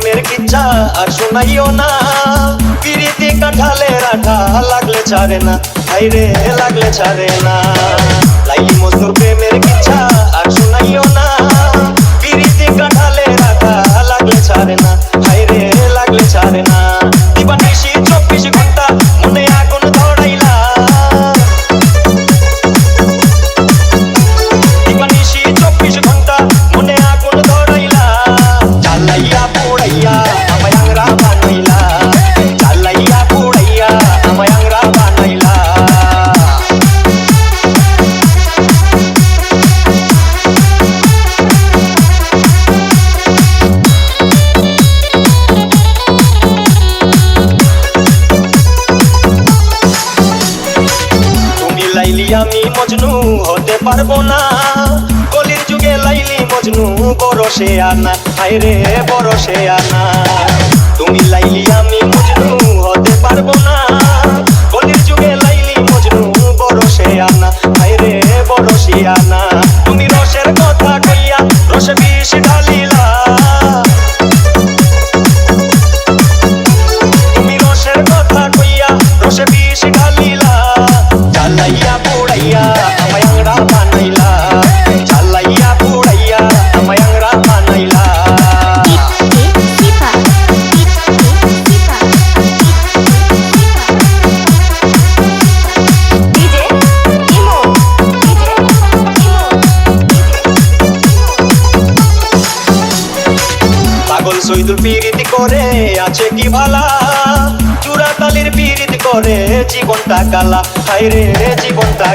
প্রেমের কিচ্ছা আর শোনাইও না। পিরিতি কাঠালে রাঠা লাগলে ছাড়ে না। হাইরে লাগলে ছাড়ে না। লাইলি মজনুর প্রেমের কিচ্ছা আমি মজনু হতে পারব না। কলির যুগে লাইলি মজনু, বড় সে আনা। হায়রে, বড় সে আনা। তুমি লাইলি আমি সৈদুল পীড়িত করে আছে কি ভালা? চূড়া তালির পীড়িত করে জীবনটা কালা। হাইরে জীবনটা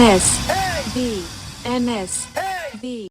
NS B B.